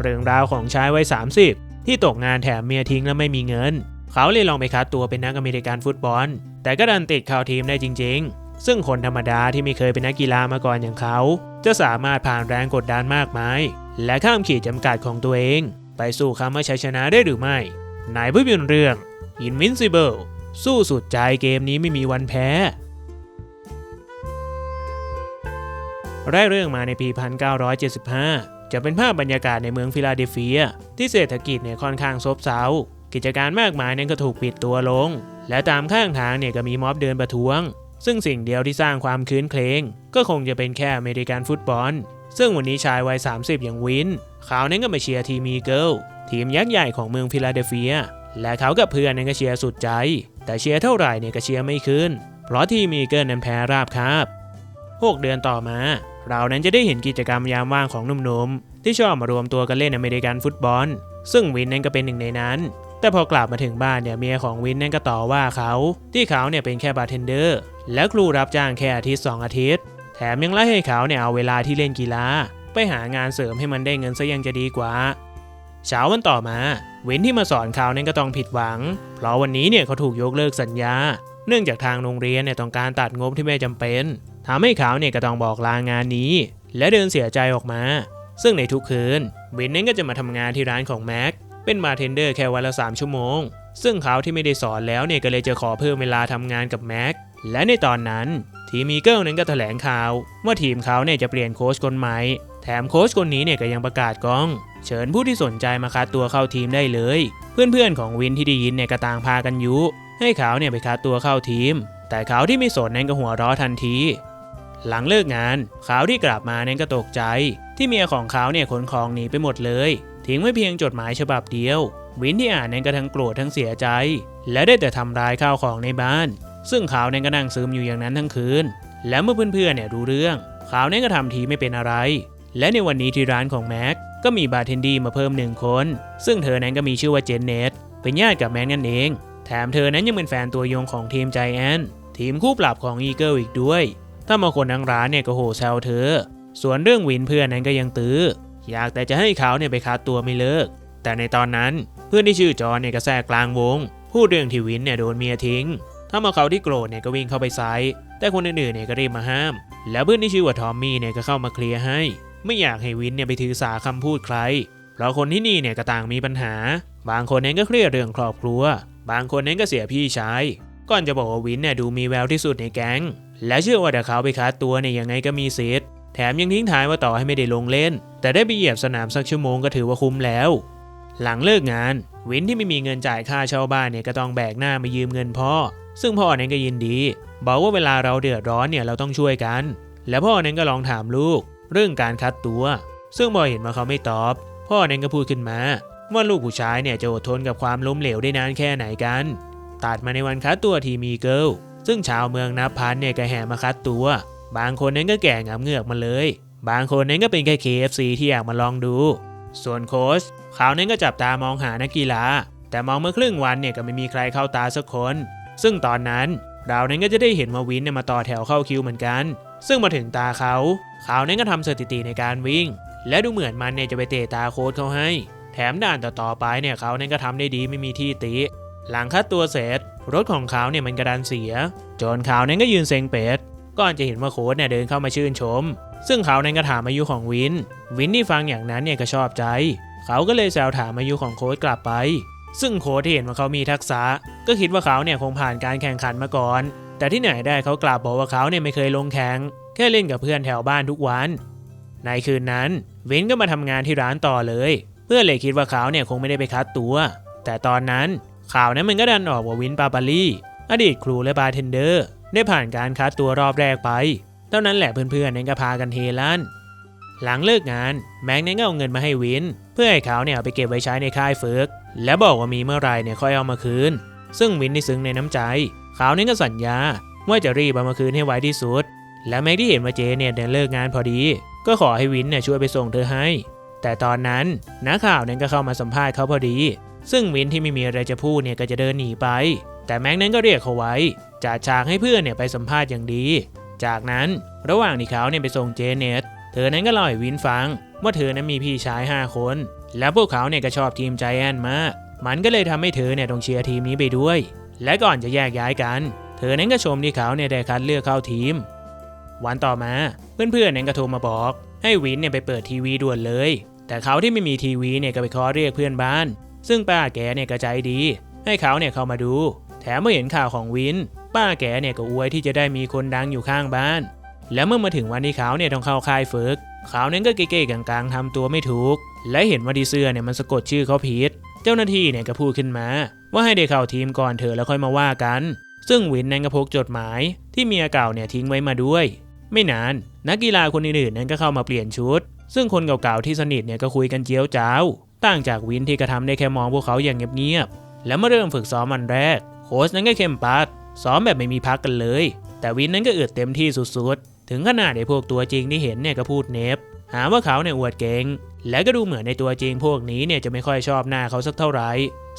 เรื่องราวของชายวัย 30 ที่ตกงานแถมเมียทิ้งและไม่มีเงิน เขาเลยลองไปคัดตัวเป็นนักอเมริกันฟุตบอล แต่ก็ดันติดข้าวทีมได้จริง ๆ ซึ่งคนธรรมดาที่ไม่เคยเป็นนักกีฬามาก่อนอย่างเขา จะสามารถผ่านแรงกดดันมากมาย และข้ามขีดจำกัดของตัวเอง ไปสู่คำว่าชัยชนะได้หรือไม่ในภาพยนตร์เรื่อง Invincible สู้สุดใจเกมนี้ไม่มีวันแพ้ไร่เรื่องมาในปี 1975 จะเป็นภาพบรรยากาศในเมืองฟิลาเดลเฟีย ที่เศรษฐกิจเนี่ยค่อนข้างซบเซา กิจการมากมายนั้นก็ถูกปิดตัวลง และตามข้างทางเนี่ยก็มีม็อบเดินประท้วง ซึ่งสิ่งเดียวที่สร้างความคืนเคลงก็คงจะเป็นแค่อเมริกันฟุตบอล ซึ่งวันนี้ชายวัย 30 อย่างวินเขานั้นก็มาเชียร์ทีมีเกิลทีมยักษ์ใหญ่ของเมืองฟิลาเดลเฟีย และเขากับเพื่อนนั้นก็เชียร์สุดใจ แต่เชียร์เท่าไหร่เนี่ยก็เชียร์ไม่ขึ้น เพราะทีมีเกิลนั้นแพ้ราบคาบ6เดือนต่อมา เรานั้นจะได้เห็นกิจกรรมยามว่างของหนุ่มๆ ที่ชอบมารวมตัวกันเล่นอเมริกันฟุตบอล ซึ่งวินนั้นก็เป็นหนึ่งในนั้น แต่พอกลับมาถึงบ้านเนี่ยเมียของวินนั้นก็ต่อว่าเขา ที่เขาเนี่ยเป็นแค่บาร์เทนเดอร์ และครูรับจ้างแค่อาทิตย์ 2 อาทิตย์ แถมยังไล่ให้เขาเนี่ยเอาเวลาที่เล่นกีฬาไปหางานเสริมให้มันได้เงินซะยังจะดีกว่าเช้าวันต่อมาวินที่มาสอนเขานั้นก็ต้องผิดหวัง เพราะวันนี้เนี่ยเขาถูกยกเลิกสัญญา เนื่องจากทางโรงเรียนเนี่ยต้องการตัดงบที่ไม่จำเป็น ทำให้เขาเนี่ยก็ต้องบอกลางานนี้ และเดินเสียใจออกมา ซึ่งในทุกคืนวินเน้นก็จะมาทำงานที่ร้านของแม็กเป็นบาร์เทนเดอร์แค่วันละ 3 ชั่วโมง ซึ่งเขาที่ไม่ได้สอนแล้วเนี่ยก็เลยจะขอเพิ่มเวลาทำงานกับแม็กและในตอนนั้นทีมมีเกิลนั้นก็แถลงข่าวว่าทีมเขาเนี่ยจะเปลี่ยนโค้ชคนใหม่แถมโค้ชคนนี้เนี่ยก็ยังประกาศก้อง เชิญผู้ที่สนใจมาคัดตัวเข้าทีมได้เลย เพื่อนๆของวินที่ได้ยินเนี่ยก็ต่างพากันยุ ให้เขาเนี่ยไปคัดตัวเข้าทีม แต่เขาที่ไม่สนนั้นก็หัวเราะทันที หลังเลิกงานเขาที่กลับมาเนั้นก็ตกใจ ที่เมียของเขาเนี่ยขนของหนีไปหมดเลย ทิ้งไว้เพียงจดหมายฉบับเดียว วินที่อ่านเนั้นก็ทั้งโกรธทั้งเสียใจ และได้แต่ทำร้ายข้าวของในบ้าน ซึ่งเขาเนี่ยก็นั่งซึมอยู่อย่างนั้นทั้งคืน และเมื่อเพื่อนๆเนี่ยรู้เรื่องเขาเนี่ยก็ทำทีไม่เป็นอะไร และในวันนี้ที่ร้านของแม็กก็มีบาร์เทนดี้มาเพิ่มหนึ่งคน ซึ่งเธอนั้นก็มีชื่อว่าเจนเนตเป็นญาติกับแม็กนั่นเอง แถมเธอนั้นยังเป็นแฟนตัวยงของทีมใจแอนทีมคู่ปรับของอีเกิลอีกด้วย ถ้ามาคนทั้งร้านเนี่ยก็โหแซวเธอ ส่วนเรื่องวินเพื่อนนั้นก็ยังตื้อ อยากแต่จะให้เขาเนี่ยไปคัดตัวไม่เลิก แต่ในตอนนั้นเพื่อนที่ชื่อจอนเนี่ยก็แทรกกลางวง พูดเรื่องที่วินเนี่ยโดนเมียทิ้ง ถ้ามาเขาที่โกรธเนี่ยก็วิ่งเข้าไปไซส์แต่คนอื่นๆเนี่ยก็รีบมาห้าม แล้วเพื่อนที่ชื่อว่าทอมมี่เนี่ยก็เข้ามาเคลียร์ให้ ไม่อยากให้วินเนี่ยไปถือสาคำพูดใคร เพราะคนที่นี่เนี่ยก็ต่างมีปัญหา บางคนเองก็เครียดเรื่องครอบครัว บางคนเองก็เสียพี่ชาย ก่อนจะบอกว่าวินเนี่ยดูมีแววที่สุดในแก๊ง และเชื่อว่าถ้าเขาไปคัดตัวเนี่ยยังไงก็มีสิทธิ์แถมยังทิ้งท้ายว่าต่อให้ไม่ได้ลงเล่น แต่ได้ไปเหยียบสนามสักชั่วโมงก็ถือว่าคุ้มแล้ว หลังเลิกงานวินที่ไม่มีเงินจ่ายค่าเช่าบ้านเนี่ยก็ต้องแบกหน้ามายืมเงินพ่อ ซึ่งพ่อนั้นก็ยินดี บอกว่าเวลาเราเดือดร้อนเนี่ยเราต้องช่วยกัน และพ่อนั้นก็ลองถามลูก เรื่องการคัดตัว ซึ่งพอเห็นว่าเขาไม่ตอบ พ่อนั้นก็พูดขึ้นมาว่าลูกผู้ชายเนี่ยจะอดทนกับความล้มเหลวได้นานแค่ไหนกัน ตัดมาในวันคัดตัวทีมีเกิล ซึ่งชาวเมืองนับพันเนี่ยก็แห่มาคัดตัว บางคนนั้นก็แก่งำเงือกมาเลย บางคนนั้นก็เป็นแค่ KFC ที่อยากมาลองดู ส่วนโค้ชเขานั้นก็จับตามองหานักกีฬา แต่มองเมื่อครึ่งวันเนี่ยก็ไม่มีใครเข้าตาสักคน ซึ่งตอนนั้นเรานั้นก็จะได้เห็นว่าวินเนี่ยมาต่อแถวเข้าคิวเหมือนกัน ซึ่งมาถึงตาเขา เขานั้นก็ทำสถิติในการวิ่ง และดูเหมือนมันเนี่ยจะไปเตะตาโค้ชเขาให้ แถมด่านต่อๆไปเนี่ยเขานั้นก็ทำได้ดีไม่มีที่ติ หลังคัดตัวเสร็จ รถของเขาเนี่ยมันกระดานเสีย จนเขานั้นก็ยืนเซ็งเป็ดก่อนจะเห็นว่าโค้ชเนี่ยเดินเข้ามาชื่นชม ซึ่งเขานั้นก็ถามอายุของวิน วินที่ฟังอย่างนั้นเนี่ยก็ชอบใจ เขาก็เลยแซวถามอายุของโค้ชกลับไป ซึ่งโค้ชที่เห็นว่าเขามีทักษะ ก็คิดว่าเขาเนี่ยคงผ่านการแข่งขันมาก่อน แต่ที่ไหนได้เขากลับบอกว่าเขาเนี่ยไม่เคยลงแข่งแค่เล่นกับเพื่อนแถวบ้านทุกวัน ในคืนนั้นวินก็มาทำงานที่ร้านต่อเลย เพื่อนเลยคิดว่าเขาเนี่ยคงไม่ได้ไปคัดตัว แต่ตอนนั้น ข่าวนั้นมันก็ดันออกว่าวินปาปารีอดีตครูและบาร์เทนเดอร์ ได้ผ่านการคัดตัวรอบแรกไป เท่านั้นแหละเพื่อนๆนั้นก็พากันเฮลั่นหลังเลิกงานแม็กนั้นก็เอาเงินมาให้วิน เพื่อให้เขาเนี่ยเอาไปเก็บไว้ใช้ในค่ายฝึก และบอกว่ามีเมื่อไหรเนี่ยค่อยเอามาคืน ซึ่งวินได้ซึ้งในน้ำใจเขาเนี่ยก็สัญญาว่าจะรีบเอามาคืนให้ไวที่สุด และแม็กที่เห็นว่าเจเนี่ยเดินเลิกงานพอดี ก็ขอให้วินเนี่ยช่วยไปส่งเธอให้ แต่ตอนนั้นนักข่าวนั้นก็เข้ามาสัมภาษณ์เขาพอดี ซึ่งวินที่ไม่มีอะไรจะพูดเนี่ยก็จะเดินหนีไป แต่แม็กนั้นก็เรียกเขาไว้จัดฉากให้เพื่อนเนี่ยไปสัมภาษณ์อย่างดี จากนั้นระหว่างที่เขาเนี่ยไปส่งเจเน็ตเธอนั้นก็เล่าให้วินฟังว่าเธอนั้นมีพี่ชาย 5 คน และพวกเขาเนี่ยก็ชอบทีมใจแอนมาก มันก็เลยทำให้เธอเนี่ยต้องเชียร์ทีมนี้ไปด้วย และก่อนจะแยกย้ายกัน เธอนั้นก็ชมที่เขาเนี่ยได้คัดเลือกเข้าทีม วันต่อมาเพื่อนๆเนี่ยก็โทรมาบอก ให้วินเนี่ยไปเปิดทีวีด่วนเลย แต่เขาที่ไม่มีทีวีเนี่ยก็ไปขอเรียกเพื่อนบ้าน ซึ่งป้าแกเนี่ยก็ใจดี ให้เขาเนี่ยเข้ามาดู แถมเมื่อเห็นข่าวของวิน ป้าแกเนี่ยก็อวยที่จะได้มีคนดังอยู่ข้างบ้าน แล้วเมื่อมาถึงวันที่เขาเนี่ยต้องเข้าค่ายฝึกเขาเนั้นก็เก๊ๆกลางๆทำตัวไม่ถูก และเห็นว่าดีเสื้อเนี่ยมันสะกดชื่อเขาผิด เจ้าหน้าที่เนี่ยก็พูดขึ้นมา ว่าให้ได้เข้าทีมก่อนเถอะแล้วค่อยมาว่ากัน ซึ่งวินนั้นก็พกจดหมาย ที่เมียเก่าเนี่ยทิ้งไว้มาด้วย ไม่นานนักกีฬาคนอื่นๆนั้นก็เข้ามาเปลี่ยนชุด ซึ่งคนเก่าๆที่สนิทเนี่ยก็คุยกันเจียวจ้าว ต่างจากวินที่กระทำได้แค่มองพวกเขาอย่างเงียบๆ แล้วเมื่อเริ่มฝึกซ้อมวันแรก โค้ชนั้นก็เข้มปัดซ้อมแบบไม่มีพักกันเลย แต่วินนั้นก็อึดเต็มที่สุดๆ ถึงขนาดไอ้พวกตัวจริงที่เห็นเนี่ยก็พูดเนบหาว่าเขาเนี่ยอวดเก่ง และก็ดูเหมือนในตัวจริงพวกนี้เนี่ยจะไม่ค่อยชอบหน้าเขาสักเท่าไหร่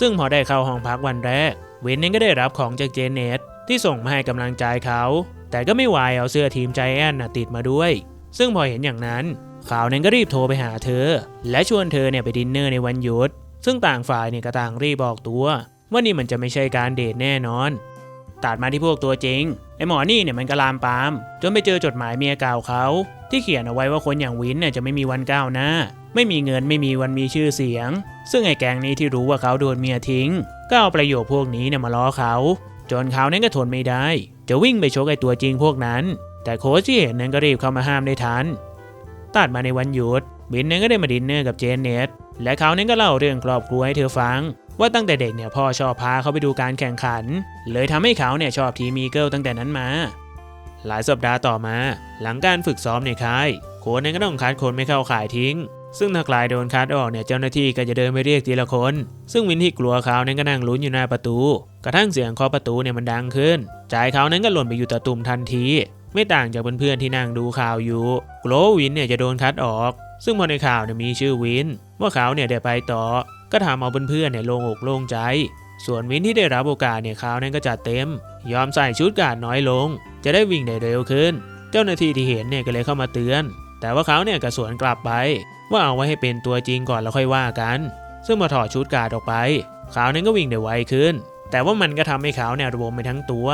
ซึ่งพอได้เข้าห้องพักวันแรก วินนั้นก็ได้รับของจากเจเนตที่ส่งมาให้กำลังใจเขา แต่ก็ไม่วายเอาเสื้อทีมใจแอนน่ะติดมาด้วย ซึ่งพอเห็นอย่างนั้น ข่าวนั้นก็รีบโทรไปหาเธอ และชวนเธอเนี่ยไปดินเนอร์ในวันหยุด ซึ่งต่างฝ่ายเนี่ยก็ต่างรีบบอกตัว ว่านี่มันจะไม่ใช่การเดทแน่นอน ตัดมาที่พวกตัวจริงไอหมอนี่เนี่ยมันก็ลามปาม จนไปเจอจดหมายเมียเก่าเขา ที่เขียนเอาไว้ว่าคนอย่างวินเนี่ยจะไม่มีวันก้าวหน้า ไม่มีเงินไม่มีวันมีชื่อเสียง ซึ่งไอ้แกงนี้ที่รู้ว่าเขาโดนเมียทิ้ง ก็เอาประโยคพวกนี้เนี่ยมาล้อเขา จนเขาเนี่ยก็ทนไม่ได้ จะวิ่งไปชกไอ้ตัวจริงพวกนั้น แต่โค้ชที่เห็นนั้นก็รีบเข้ามาห้ามได้ทัน ตัดมาในวันหยุด บินนั้นก็ได้มาดินเนอร์กับเจนเนตและเขานั้นก็เล่าเรื่องครอบครัวให้เธอฟัง ว่าตั้งแต่เด็กเนี่ยพ่อชอบพาเขาไปดูการแข่งขัน เลยทำให้เขาเนี่ยชอบทีมีเกิลตั้งแต่นั้นมา หลายสัปดาห์ต่อมา หลังการฝึกซ้อมในค่ายโค้ชนั้นก็ต้องคัดคนไม่เข้าข่ายทิ้ง ซึ่งถ้าใครโดนคัดออกเนี่ยเจ้าหน้าที่ก็จะเดินไปเรียกทีละคน ซึ่งวินที่กลัวเขานั้นก็นั่งลุ้นอยู่หน้าประตู กระทั่งเสียงเคาะประตูเนี่ยมันดังขึ้น ใจเขานั้นก็หล่นไปอยู่ตะตุ่มทันที ไม่ต่างจากเพื่อนๆที่นั่งดูข่าวอยู่โกลวินเนี่ยจะโดนคัดออก ซึ่งพอในข่าวเนี่ยมีชื่อวิน ว่าเขาเนี่ยได้ไปต่อ ก็ทำเอาเพื่อนๆเนี่ยโล่งอกโล่งใจ ส่วนวินที่ได้รับโอกาสเนี่ยเขานั้นก็จัดเต็ม ยอมใส่ชุดกาดน้อยลง จะได้วิ่งได้เร็วขึ้น เจ้าหน้าที่ที่เห็นเนี่ยก็เลยเข้ามาเตือน แต่ว่าเขาเนี่ยก็สวนกลับไป ว่าเอาไว้ให้เป็นตัวจริงก่อนแล้วค่อยว่ากัน ซึ่งมาถอดชุดกาดออกไปเขานั้นก็วิ่งได้ไวขึ้น แต่ว่ามันก็ทำให้เขาเนี่ยระบมไปทั้งตัว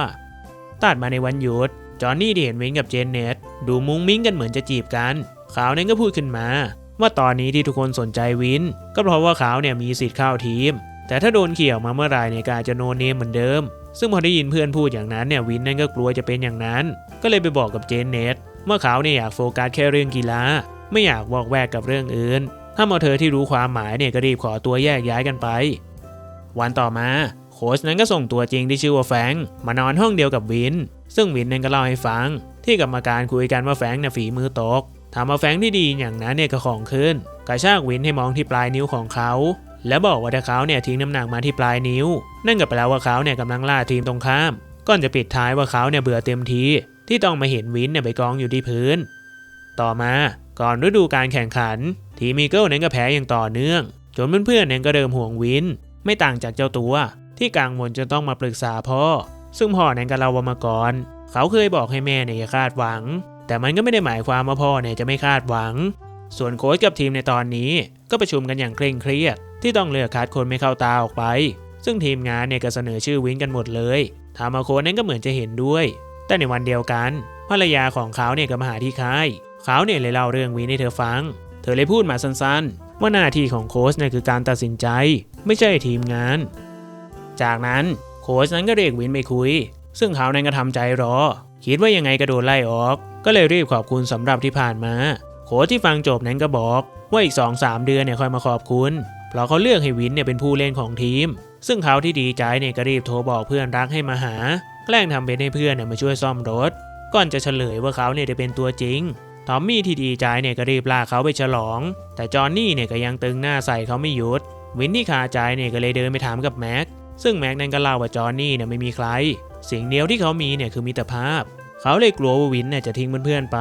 ตัดมาในวันหยุด จอห์นนี่ที่เห็นวินกับเจนเนตดูมุ้งมิ้งกันเหมือนจะจีบกัน ขาวนั้นก็พูดขึ้นมา ว่าตอนนี้ที่ทุกคนสนใจวิน ก็เพราะว่าเขาเนี่ยมีสิทธิ์เข้าทีม แต่ถ้าโดนเขี่ยวมาเมื่อไหร่เนี่ยกาจจะโนเนมเหมือนเดิม ซึ่งพอได้ยินเพื่อนพูดอย่างนั้นเนี่ยวินนั่นก็กลัวจะเป็นอย่างนั้น ก็เลยไปบอกกับเจนเนตว่าเขาเนี่ยอยากโฟกัสแค่เรื่องกีฬาไม่อยากวอกแวกกับเรื่องอื่น ถ้ามาเธอที่รู้ความหมายเนี่ยก็รีบขอตัวแยกย้ายกันไป วันต่อมาโค้ชนั้นก็ส่งตัวจริงที่ชื่อว่าแฟงมานอนห้องเดียวกับวิน ซึ่งวินนั้นก็เล่าให้ฟัง ที่กรรมการคุยกันว่าแฟงเนี่ยฝีมือตกทำเอาแฟงที่ดีอย่างนั้นเนี่ยก็ของขึ้นกระชากวินให้มองที่ปลายนิ้วของเขา และบอกว่าถ้าเขาเนี่ยทิ้งน้ำหนักมาที่ปลายนิ้ว นั่นก็แปลว่าเขาเนี่ยกำลังล่าทีมตรงข้ามก่อนจะปิดท้ายว่าเขาเนี่ยเบื่อเต็มทีที่ต้องมาเห็นวินเนี่ยไปกองอยู่ที่พื้น ต่อมาก่อนฤดูการแข่งขัน ทีมีเกิลนั้นก็แพ้อย่างต่อเนื่อง จนเพื่อนๆนั้นก็เริ่มห่วงวิน ไม่ต่างจากเจ้าตัว ที่กังวลจนต้องมาปรึกษาพ่อ ซึ่งพ่อนั้นก็เล่าว่ามาก่อน เขาเคยบอกให้แม่เนี่ยคาดหวัง แต่มันก็ไม่ได้หมายความว่าพ่อเนี่ยจะไม่คาดหวัง ส่วนโค้ชกับทีมในตอนนี้ก็ประชุมกันอย่างเคร่งเครียด ที่ต้องเลือกคัดคนไม่เข้าตาออกไป ซึ่งทีมงานเนี่ยก็เสนอชื่อวินกันหมดเลยทามาโค้ชนั้นก็เหมือนจะเห็นด้วย แต่ในวันเดียวกันภรรยาของเขาเนี่ยก็มาหาที่ค่ายเขาเนี่ยเลยเล่าเรื่องวินให้เธอฟัง เธอเลยพูดมาสั้นๆ ว่าหน้าที่ของโค้ชเนี่ยคือการตัดสินใจ ไม่ใช่ทีมงาน จากนั้น โค้ชนั้นก็เรียกวินไปคุย ซึ่งเขานั้นก็ทำใจรอ คิดว่ายังไงก็โดนไล่ออก ก็เลยรีบขอบคุณสำหรับที่ผ่านมา โค้ชที่ฟังจบนั้นก็บอก ว่าอีก 2-3 เดือนเนี่ยค่อยมาขอบคุณ เพราะเขาเลือกให้วินเนี่ยเป็นผู้เล่นของทีม ซึ่งเขาที่ดีใจเนี่ยก็รีบโทรบอกเพื่อนรักให้มาหา แกล้งทำเป็นให้เพื่อนเนี่ยมาช่วยซ่อมรถ ก่อนจะเฉลยว่าเขาเนี่ยจะเป็นตัวจริงทอมมี่ที่ดีใจเนี่ยก็รีบลากเขาไปฉลอง แต่จอห์นนี่เนี่ยก็ยังตึงหน้าใส่เขาไม่หยุด วินที่คาใจเนี่ยก็เลยเดินไปถามกับแม็ก ซึ่งแม็กนั้นก็เล่าว่าจอห์นนี่เนี่ยไม่มีใคร สิ่งเดียวที่เขามีเนี่ยคือมิตรภาพ เขาเลยกลัวว่าวินเนี่ยจะทิ้งเพื่อนๆไป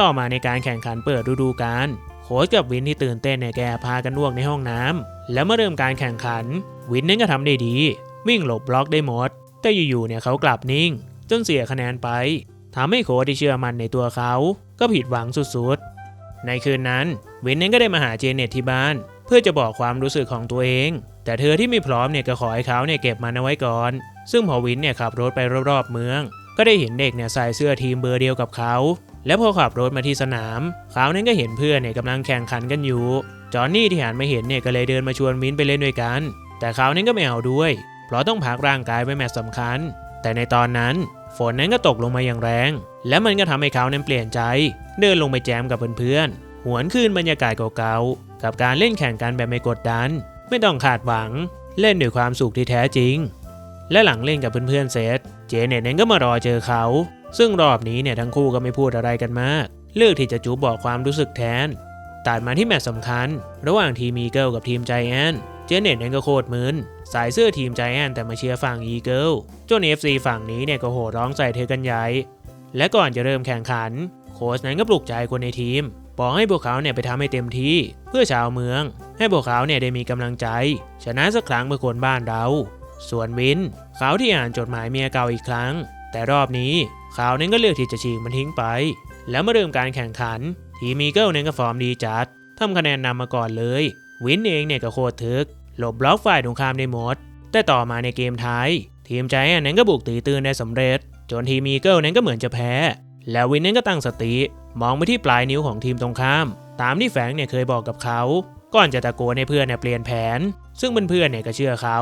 ต่อมาในการแข่งขันเปิดฤดูกาลโค้ชกับวินที่ตื่นเต้นเนี่ยแกพากันนวกในห้องน้ำแล้วเมื่อเริ่มการแข่งขัน วินนั้นก็ทำได้ดี วิ่งหลบบล็อกได้หมด แต่อยู่ๆเนี่ยเขากลับนิ่ง จนเสียคะแนนไปทำให้โค้ชที่เชื่อมันในตัวเขา ก็ผิดหวังสุดๆ ในคืนนั้นวินเองก็ได้มาหาเจเน็ตที่บ้าน เพื่อจะบอกความรู้สึกของตัวเอง แต่เธอที่ไม่พร้อมเนี่ยก็ขอให้เขาเนี่ยเก็บมันเอาไว้ก่อน ซึ่งพอวินเนี่ยขับรถไปรอบๆเมือง ก็ได้เห็นเด็กเนี่ยใส่เสื้อทีมเบอร์เดียวกับเขาแล้วพอขับรถมาที่สนาม เขานั้นก็เห็นเพื่อนเนี่ยกำลังแข่งขันกันอยู่ จอห์นนี่ที่หันมาเห็นเนี่ยก็เลยเดินมาชวนวินไปเล่นด้วยกัน แต่เขานั้นก็ไม่เอาด้วย เพราะต้องพักร่างกายไว้แมตช์สำคัญ แต่ในตอนนั้นฝนนั้นก็ตกลงมาอย่างแรง และมันก็ทำให้เขานั้นเปลี่ยนใจ เดินลงไปแจมกับเพื่อนๆ หวนคืนบรรยากาศเก่าๆ กับการเล่นแข่งกันแบบไม่กดดัน ไม่ต้องขาดหวัง เล่นด้วยความสุขที่แท้จริง และหลังเล่นกับเพื่อนๆเสร็จ เจเน็ตเองก็มารอเจอเขา ซึ่งรอบนี้เนี่ยทั้งคู่ก็ไม่พูดอะไรกันมาก เลือกที่จะจูบบอกความรู้สึกแทนตัดมาที่แมตช์สำคัญ ระหว่างทีมอีเกิลกับทีมใจแอนเจเน็ตเองก็โคตรมึนสายเสื้อทีมใจแอนแต่มาเชียร์ฝั่งอีเกิลจน FC ฝั่งนี้เนี่ยก็โห่ร้องใส่เธอกันใหญ่และก่อนจะเริ่มแข่งขัน โค้ชนั้นก็ปลุกใจคนในทีม บอกให้พวกเขาเนี่ยไปทำให้เต็มที่เพื่อชาวเมือง ให้พวกเขาเนี่ยได้มีกำลังใจ ชนะสักครั้งเพื่อคนบ้านเรา ส่วนวินเขาที่อ่านจดหมายเมียเก่าอีกครั้ง แต่รอบนี้เขาเน้นก็เลือกที่จะฉีกมันทิ้งไป แล้วมื่อเริ่มการแข่งขัน ทีมมีเกิลเนี่ยก็ฟอร์มดีจัดทำคะแนนนำมาก่อนเลย วินเองเนี่ยก็โคตรทึก หลบบล็อกฝ่ายตรงข้ามได้หมด แต่ต่อมาในเกมท้าย ทีมใจแอนนั้นก็บุกตีตื่นได้สำเร็จ จนทีมมีเกิลนั้นก็เหมือนจะแพ้ แล้ววินนั้นก็ตั้งสติ มองไปที่ปลายนิ้วของทีมตรงข้าม ตามที่แฟรงเนี่ยเคยบอกกับเขา ก่อนจะตะโกนให้เพื่อนเนี่ยเปลี่ยนแผน ซึ่งเพื่อนๆเนี่ยก็เชื่อเขา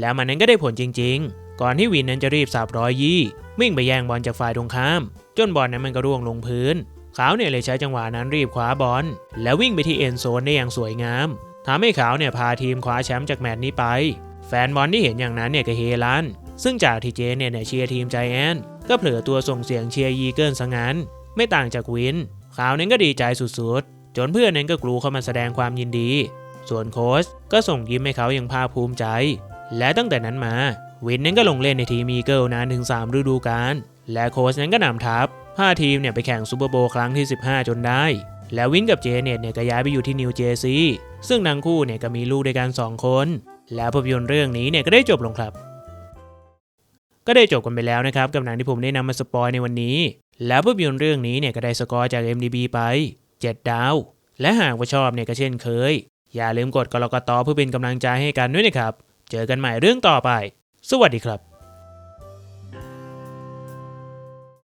แล้วมันนั้นก็ได้ผลจริง ๆ ก่อนที่วินนั้นจะรีบสับร้อยยี่วิ่งไปแย่งบอลจากฝ่ายตรงข้าม จนบอลนั้นมันก็ร่วงลงพื้น เขาเนี่ยเลยใช้จังหวะนั้นรีบคว้าบอลแล้ววิ่งไปที่เอ็นโซนได้อย่างสวยงามทำให้เขาเนี่ยพาทีมคว้าแชมป์จากแมตช์นี้ไป แฟนบอลที่เห็นอย่างนั้นเนี่ยก็เฮลันซึ่งจากที่เจเนี่ยเนี่ยเชียร์ทีมใจแอนก็เผลอตัวส่งเสียงเชียร์ยีเกิลซะงั้น ไม่ต่างจากวินเขาวนั้นก็ดีใจสุดๆ จนเพื่อนนั้นก็กลูเข้ามาแสดงความยินดี ส่วนโค้ชก็ส่งยิ้มให้เขาอย่างภาคภูมิใจ และตั้งแต่นั้นมา วินนั้นก็ลงเล่นในทีมอีเกิลนานถึง 3 ฤดูกาลและโค้ชนั้นก็นำทัพพาทีมเนี่ยไปแข่งซูเปอร์โบว์ครั้งที่ 15 จนได้ แล้ววินกับเจเน็ตเนี่ยก็ย้ายไปอยู่ที่นิวเจอร์ซีย์ซึ่งทั้งคู่เนี่ยก็มีลูกด้วยกัน2คน แล้วภาพยนตร์เรื่องนี้เนี่ยก็ได้จบลงครับก็ได้จบกันไปแล้วนะครับกับหนังที่ผมได้นำมาสปอยในวันนี้ แล้วภาพยนตร์เรื่องนี้เนี่ยก็ได้สกอร์จาก MDB ไป 7 ดาว และหากว่าชอบเนี่ยก็เช่นเคย อย่าลืมกดกรกตเพื่อเป็นกำลังใจให้กันด้วยนะครับ เจอกันใหม่เรื่องต่อไป สวัสดีครับ